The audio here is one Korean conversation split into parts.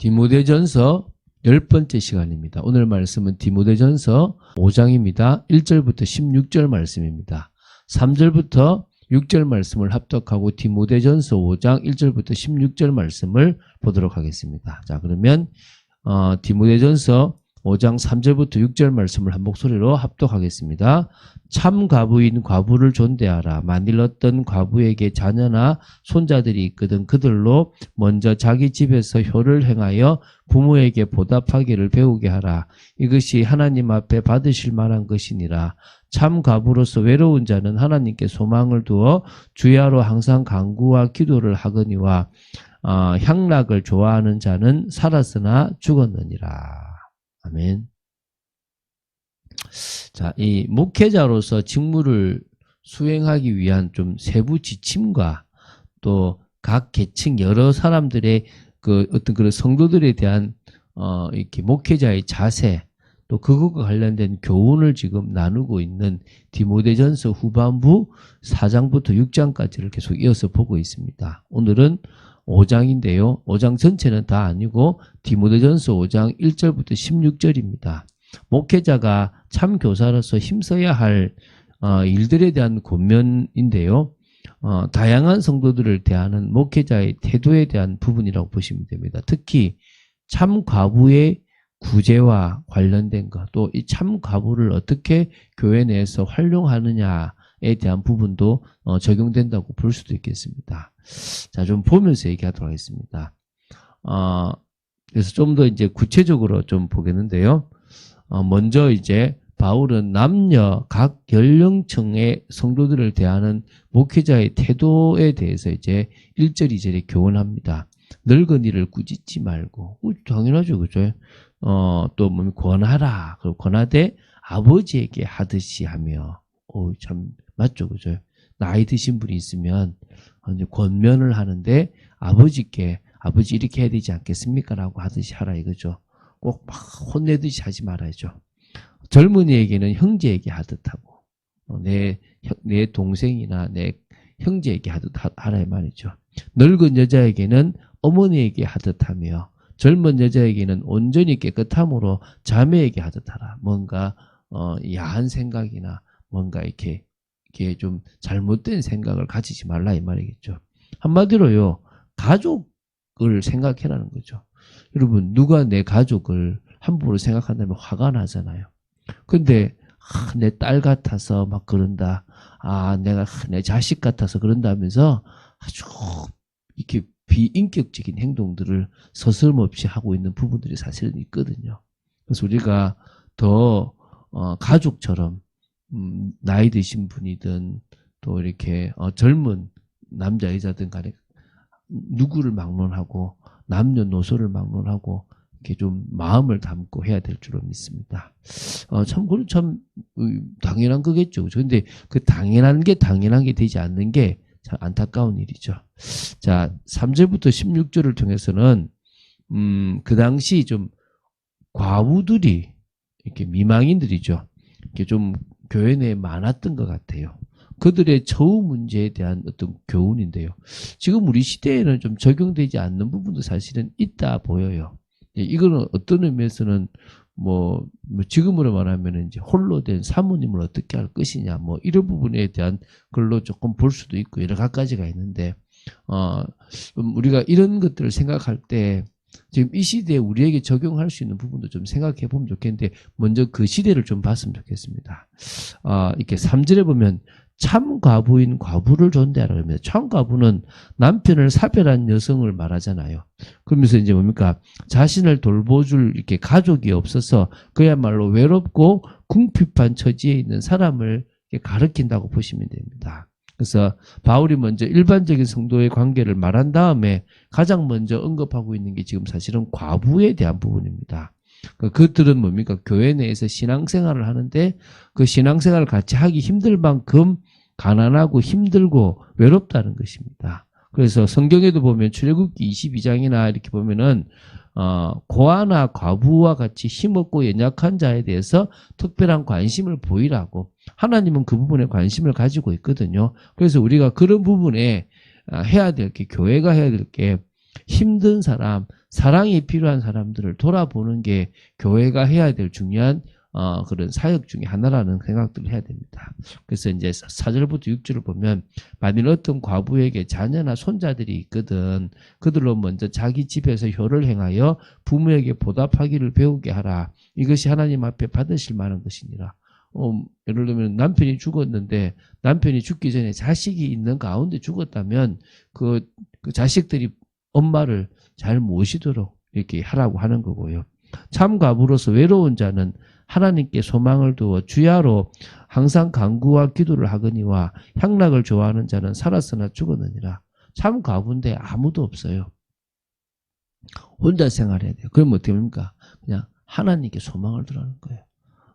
디모데전서 열 번째 시간입니다. 오늘 말씀은 디모데전서 5장입니다. 1절부터 16절 말씀입니다. 3절부터 6절 말씀을 합독하고 디모데전서 5장 1절부터 16절 말씀을 보도록 하겠습니다. 자, 그러면 어, 디모데전서 5장 3절부터 6절 말씀을 한 목소리로 합독하겠습니다. 참 과부인 과부를 존대하라. 만일 어떤 과부에게 자녀나 손자들이 있거든 그들로 먼저 자기 집에서 효를 행하여 부모에게 보답하기를 배우게 하라. 이것이 하나님 앞에 받으실 만한 것이니라. 참 과부로서 외로운 자는 하나님께 소망을 두어 주야로 항상 강구와 기도를 하거니와 어, 향락을 좋아하는 자는 살았으나 죽었느니라. 아멘. 자, 이 목회자로서 직무를 수행하기 위한 좀 세부 지침과 또 각 계층 여러 사람들의 그 어떤 그런 성도들에 대한 어 이렇게 목회자의 자세 또 그것과 관련된 교훈을 지금 나누고 있는 디모데전서 후반부 4장부터 6장까지를 계속 이어서 보고 있습니다. 오늘은 5장인데요. 5장 전체는 다 아니고 디모데전서 5장 1절부터 16절입니다. 목회자가 참 교사로서 힘써야 할 어, 일들에 대한 권면인데요. 어, 다양한 성도들을 대하는 목회자의 태도에 대한 부분이라고 보시면 됩니다. 특히 참 과부의 구제와 관련된 것, 또 이 참 과부를 어떻게 교회 내에서 활용하느냐에 대한 부분도 어, 적용된다고 볼 수도 있겠습니다. 자, 좀 보면서 얘기하도록 하겠습니다. 어, 그래서 좀 더 이제 구체적으로 좀 보겠는데요. 어, 먼저 이제 바울은 남녀 각 연령층의 성도들을 대하는 목회자의 태도에 대해서 이제 1절, 2절에 교훈합니다. 늙은이를 꾸짖지 말고, 어, 당연하죠, 그죠? 어, 또 뭐, 권하라. 권하되 아버지에게 하듯이 하며, 어, 참, 맞죠, 그죠? 나이 드신 분이 있으면, 이제 권면을 하는데 아버지께 아버지 이렇게 해야 되지 않겠습니까? 라고 하듯이 하라 이거죠. 꼭 막 혼내듯이 하지 말아야죠. 젊은이에게는 형제에게 하듯 하고 어, 내, 내 동생이나 내 형제에게 하듯 하라 이 말이죠. 늙은 여자에게는 어머니에게 하듯 하며 젊은 여자에게는 온전히 깨끗함으로 자매에게 하듯 하라. 뭔가 어, 야한 생각이나 뭔가 이렇게 이게 좀 잘못된 생각을 가지지 말라 이 말이겠죠. 한마디로요, 가족을 생각해라는 거죠. 여러분, 누가 내 가족을 함부로 생각한다면 화가 나잖아요. 근데, 아, 내 딸 같아서 막 그런다. 아, 내가 내 자식 같아서 그런다면서 아주 이렇게 비인격적인 행동들을 서슴없이 하고 있는 부분들이 사실은 있거든요. 그래서 우리가 더 어, 가족처럼 음, 나이 드신 분이든 또 이렇게 어, 젊은 남자 여자든 간에 누구를 막론하고 남녀노소를 막론하고 이렇게 좀 마음을 담고 해야 될 줄로 믿습니다. 어, 참, 그건 참, 당연한 거겠죠. 그런데 그 당연한 게 당연한 게 되지 않는 게 참 안타까운 일이죠. 자, 3절부터 16절을 통해서는, 음, 그 당시 좀 과부들이, 이렇게 미망인들이죠. 이렇게 좀 교회 내에 많았던 것 같아요. 그들의 처우 문제에 대한 어떤 교훈인데요. 지금 우리 시대에는 좀 적용되지 않는 부분도 사실은 있다 보여요. 예, 이거는 어떤 의미에서는 뭐, 뭐 지금으로 말하면 이제 홀로 된 사모님을 어떻게 할 것이냐 뭐 이런 부분에 대한 걸로 조금 볼 수도 있고 여러 가지가 있는데 어 우리가 이런 것들을 생각할 때 지금 이 시대에 우리에게 적용할 수 있는 부분도 좀 생각해 보면 좋겠는데 먼저 그 시대를 좀 봤으면 좋겠습니다. 아, 이렇게 3절에 보면 참 과부인 과부를 존대하라 그럽니다. 참 과부는 남편을 사별한 여성을 말하잖아요. 그러면서 이제 뭡니까? 자신을 돌보줄 이렇게 가족이 없어서 그야말로 외롭고 궁핍한 처지에 있는 사람을 가르킨다고 보시면 됩니다. 그래서 바울이 먼저 일반적인 성도의 관계를 말한 다음에 가장 먼저 언급하고 있는 게 지금 사실은 과부에 대한 부분입니다. 그 그들은 뭡니까? 교회 내에서 신앙생활을 하는데 그 신앙생활을 같이 하기 힘들 만큼 가난하고 힘들고 외롭다는 것입니다. 그래서 성경에도 보면 출애굽기 22장이나 이렇게 보면은 어, 고아나 과부와 같이 힘없고 연약한 자에 대해서 특별한 관심을 보이라고 하나님은 그 부분에 관심을 가지고 있거든요. 그래서 우리가 그런 부분에 아, 해야 될 게 교회가 해야 될 게 힘든 사람, 사랑이 필요한 사람들을 돌아보는 게 교회가 해야 될 중요한 어, 그런 사역 중에 하나라는 생각들을 해야 됩니다. 그래서 이제 4절부터 6절을 보면 만일 어떤 과부에게 자녀나 손자들이 있거든 그들로 먼저 자기 집에서 효를 행하여 부모에게 보답하기를 배우게 하라. 이것이 하나님 앞에 받으실 만한 것이니라. 어, 예를 들면 남편이 죽었는데 남편이 죽기 전에 자식이 있는 가운데 죽었다면 그, 그 자식들이 엄마를 잘 모시도록 이렇게 하라고 하는 거고요. 참 과부로서 외로운 자는 하나님께 소망을 두어 주야로 항상 간구와 기도를 하거니와 향락을 좋아하는 자는 살았으나 죽었느니라. 참 과부인데 아무도 없어요. 혼자 생활해야 돼요. 그러면 어떻게 됩니까? 그냥 하나님께 소망을 두라는 거예요.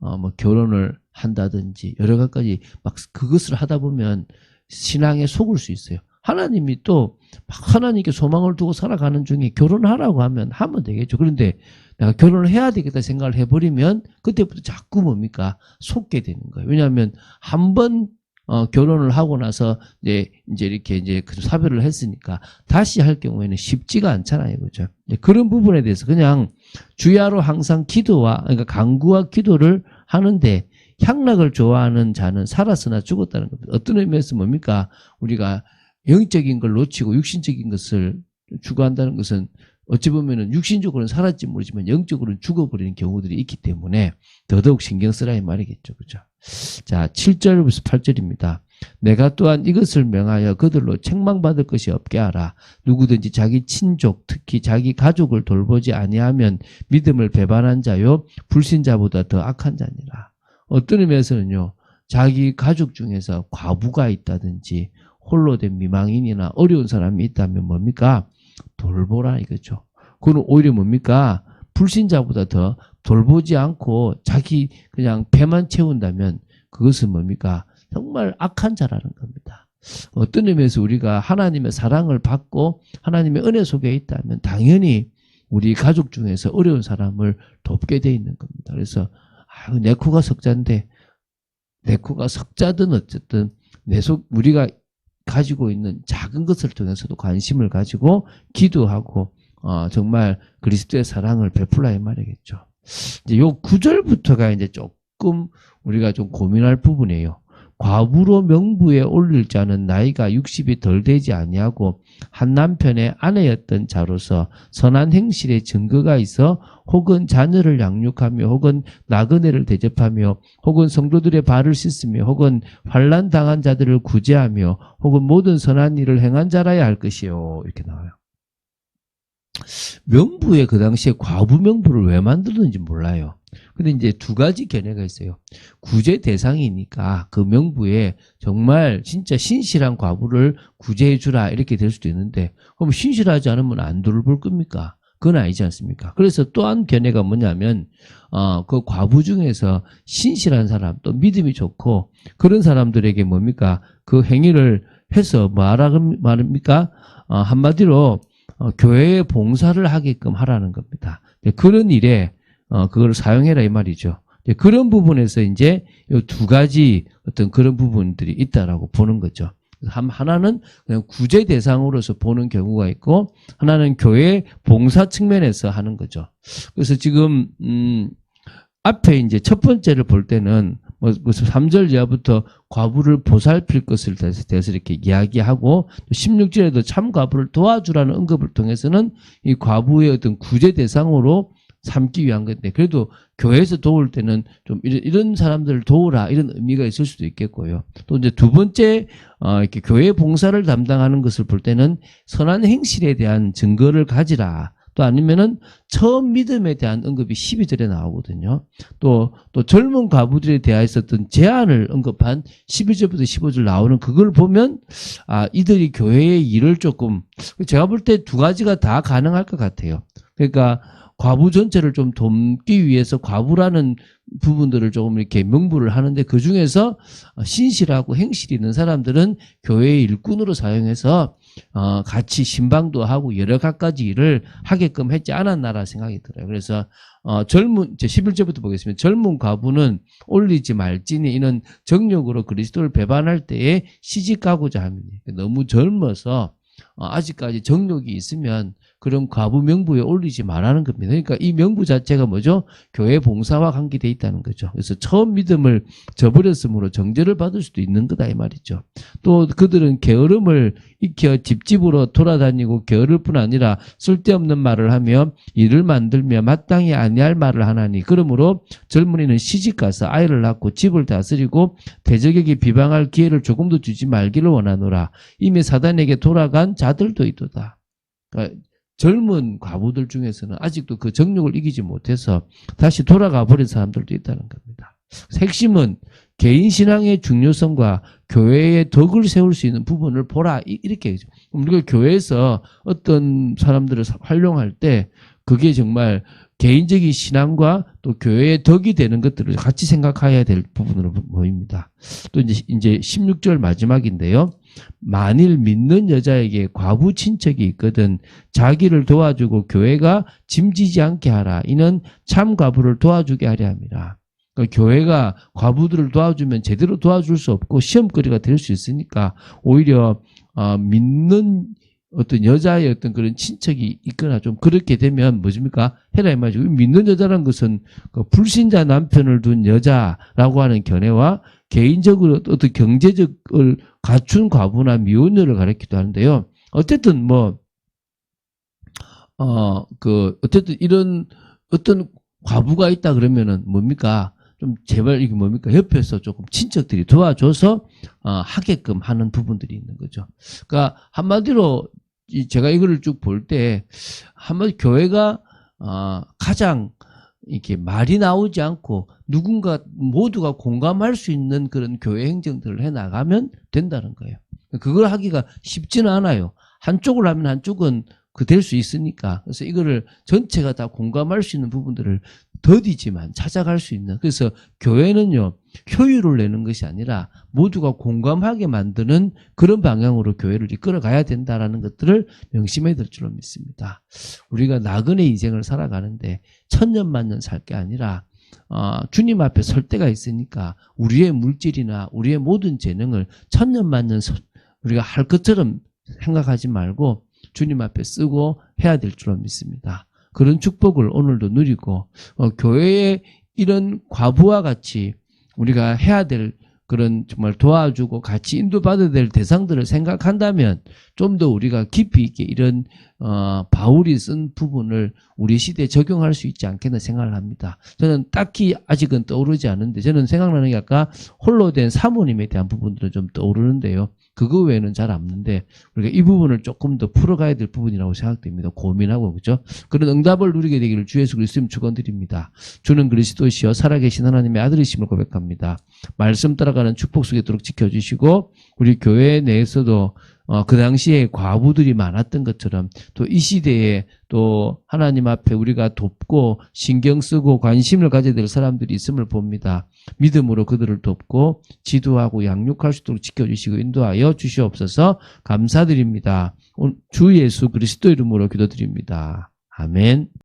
어, 뭐 결혼을 한다든지 여러 가지 막 그것을 하다 보면 신앙에 속을 수 있어요. 하나님이 또 막 하나님께 소망을 두고 살아가는 중에 결혼하라고 하면 하면 되겠죠. 그런데 내가 결혼을 해야 되겠다 생각을 해버리면 그때부터 자꾸 뭡니까 속게 되는 거예요. 왜냐하면 한번 어, 결혼을 하고 나서 이제 이제 이렇게 이제 그 사별을 했으니까 다시 할 경우에는 쉽지가 않잖아요, 그죠? 예, 그런 부분에 대해서 그냥 주야로 항상 기도와 그러니까 강구와 기도를 하는데 향락을 좋아하는 자는 살았으나 죽었다는 겁니다. 어떤 의미에서 뭡니까? 우리가 영적인 걸 놓치고 육신적인 것을 추구한다는 것은 어찌 보면은 육신적으로는 살았지 모르지만 영적으로는 죽어버리는 경우들이 있기 때문에 더더욱 신경 쓰라 이 말이겠죠. 그죠? 자, 7절부터 8절입니다. 내가 또한 이것을 명하여 그들로 책망받을 것이 없게 하라. 누구든지 자기 친족, 특히 자기 가족을 돌보지 아니하면 믿음을 배반한 자요, 불신자보다 더 악한 자니라. 어떤 의미에서는요, 자기 가족 중에서 과부가 있다든지, 홀로 된 미망인이나 어려운 사람이 있다면 뭡니까? 돌보라 이거죠. 그는 오히려 뭡니까? 불신자보다 더 돌보지 않고 자기 그냥 배만 채운다면 그것은 뭡니까? 정말 악한 자라는 겁니다. 어떤 의미에서 우리가 하나님의 사랑을 받고 하나님의 은혜 속에 있다면 당연히 우리 가족 중에서 어려운 사람을 돕게 돼 있는 겁니다. 그래서 아, 내 코가 석자인데 내 코가 석자든 어쨌든 내 속 우리가 가지고 있는 작은 것을 통해서도 관심을 가지고 기도하고 어, 정말 그리스도의 사랑을 베풀라 이 말이겠죠. 이제 요 구절부터가 이제 조금 우리가 좀 고민할 부분이에요. 과부로 명부에 올릴 자는 나이가 60이 덜 되지 아니하고 한 남편의 아내였던 자로서 선한 행실의 증거가 있어 혹은 자녀를 양육하며 혹은 나그네를 대접하며 혹은 성도들의 발을 씻으며 혹은 환란 당한 자들을 구제하며 혹은 모든 선한 일을 행한 자라야 할 것이요 이렇게 나와요. 명부에 그 당시에 과부 명부를 왜 만들었는지 몰라요. 근데 이제 두 가지 견해가 있어요. 구제 대상이니까 그 명부에 정말 진짜 신실한 과부를 구제해 주라 이렇게 될 수도 있는데 그럼 신실하지 않으면 안 돌볼 겁니까? 그건 아니지 않습니까? 그래서 또한 견해가 뭐냐면 어, 그 과부 중에서 신실한 사람 또 믿음이 좋고 그런 사람들에게 뭡니까? 그 행위를 해서 뭐라 말입니까? 어, 한마디로 어, 교회에 봉사를 하게끔 하라는 겁니다. 네, 그런 일에 어, 그걸 사용해라 이 말이죠. 네, 그런 부분에서 이제 이두 가지 어떤 그런 부분들이 있다라고 보는 거죠. 하나는 그냥 구제 대상으로서 보는 경우가 있고 하나는 교회 봉사 측면에서 하는 거죠. 그래서 지금 음 앞에 이제 첫 번째를 볼 때는 뭐 무슨 3절 이하부터 과부를 보살필 것을 대해서 이렇게 이야기하고 16절에도 참 과부를 도와주라는 언급을 통해서는 이 과부의 어떤 구제 대상으로 삼기 위한 건데 그래도 교회에서 도울 때는 좀 이런, 이런 사람들을 도우라 이런 의미가 있을 수도 있겠고요. 또 이제 두 번째 어, 이렇게 교회 봉사를 담당하는 것을 볼 때는 선한 행실에 대한 증거를 가지라. 또 아니면은 처음 믿음에 대한 언급이 12절에 나오거든요. 또, 또 젊은 과부들에 대하여 있었던 제안을 언급한 11절부터 15절 나오는 그걸 보면, 아, 이들이 교회의 일을 조금, 제가 볼 때 두 가지가 다 가능할 것 같아요. 그러니까 과부 전체를 좀 돕기 위해서 과부라는 부분들을 조금 이렇게 명부를 하는데 그 중에서 신실하고 행실이 있는 사람들은 교회의 일꾼으로 사용해서 어 같이 신방도 하고 여러 가지 일을 하게끔 했지 않았나라 생각이 들어요. 그래서 어 젊은 제 11절부터 보겠습니다. 젊은 과부는 올리지 말지니 이는 정력으로 그리스도를 배반할 때에 시집가고자 합니다. 너무 젊어서 어, 아직까지 정력이 있으면 그런 과부 명부에 올리지 말라는 겁니다. 그러니까 이 명부 자체가 뭐죠? 교회 봉사와 관계돼 있다는 거죠. 그래서 처음 믿음을 저버렸으므로 정죄를 받을 수도 있는 거다 이 말이죠. 또 그들은 게으름을 익혀 집집으로 돌아다니고 게으를 뿐 아니라 쓸데없는 말을 하며 일을 만들며 마땅히 아니할 말을 하나니 그러므로 젊은이는 시집가서 아이를 낳고 집을 다스리고 대적에게 비방할 기회를 조금도 주지 말기를 원하노라. 이미 사단에게 돌아간 자들도 있도다. 그러니까 젊은 과부들 중에서는 아직도 그 정욕을 이기지 못해서 다시 돌아가 버린 사람들도 있다는 겁니다. 핵심은 개인 신앙의 중요성과 교회의 덕을 세울 수 있는 부분을 보라 이- 이렇게 얘기죠. 우리가 교회에서 어떤 사람들을 사- 활용할 때 그게 정말 개인적인 신앙과 또 교회의 덕이 되는 것들을 같이 생각해야 될 부분으로 보입니다. 또 이제 16절 마지막인데요. 만일 믿는 여자에게 과부 친척이 있거든 자기를 도와주고 교회가 짐지지 않게 하라. 이는 참 과부를 도와주게 하려 함이라. 그러니까 교회가 과부들을 도와주면 제대로 도와줄 수 없고 시험거리가 될 수 있으니까 오히려 어, 믿는 어떤 여자의 어떤 그런 친척이 있거나 좀 그렇게 되면 뭐십니까? 해라 이 말이죠. 믿는 여자라는 것은 그 불신자 남편을 둔 여자라고 하는 견해와 개인적으로 어떤 경제적을 갖춘 과부나 미혼녀를 가리키도 하는데요. 어쨌든 뭐, 어, 그, 어쨌든 이런 어떤 과부가 있다 그러면은 뭡니까? 좀 제발 이게 뭡니까? 옆에서 조금 친척들이 도와줘서 어, 하게끔 하는 부분들이 있는 거죠. 그러니까 한마디로 이 제가 이거를 쭉 볼 때 한마디 교회가 어, 가장 이렇게 말이 나오지 않고 누군가 모두가 공감할 수 있는 그런 교회 행정들을 해 나가면 된다는 거예요. 그걸 하기가 쉽지는 않아요. 한쪽을 하면 한쪽은 그 될 수 있으니까. 그래서 이거를 전체가 다 공감할 수 있는 부분들을 더디지만 찾아갈 수 있는. 그래서 교회는요, 효율을 내는 것이 아니라 모두가 공감하게 만드는 그런 방향으로 교회를 이끌어 가야 된다라는 것들을 명심해야 될 줄로 믿습니다. 우리가 나그네 인생을 살아가는데 천년만년 살 게 아니라 어, 주님 앞에 설 때가 있으니까 우리의 물질이나 우리의 모든 재능을 천년만년 서- 우리가 할 것처럼 생각하지 말고 주님 앞에 쓰고 해야 될 줄로 믿습니다. 그런 축복을 오늘도 누리고 어, 교회의 이런 과부와 같이 우리가 해야 될 그런 정말 도와주고 같이 인도받아야 될 대상들을 생각한다면 좀 더 우리가 깊이 있게 이런 어, 바울이 쓴 부분을 우리 시대에 적용할 수 있지 않겠나 생각을 합니다. 저는 딱히 아직은 떠오르지 않은데 저는 생각나는 게 아까 홀로 된 사모님에 대한 부분들은 좀 떠오르는데요. 그거 외에는 잘 없는데 우리가 이 부분을 조금 더 풀어가야 될 부분이라고 생각됩니다. 고민하고 그죠? 그런 응답을 누리게 되기를 주 예수 그리스도님 축원드립니다. 주는 그리스도시여 살아계신 하나님의 아들이심을 고백합니다. 말씀 따라가는 축복 속에 도록 지켜주시고 우리 교회 내에서도 어, 그 당시에 과부들이 많았던 것처럼 또 이 시대에 또 하나님 앞에 우리가 돕고 신경 쓰고 관심을 가져야 될 사람들이 있음을 봅니다. 믿음으로 그들을 돕고 지도하고 양육할 수 있도록 지켜주시고 인도하여 주시옵소서 감사드립니다. 주 예수 그리스도 이름으로 기도드립니다. 아멘.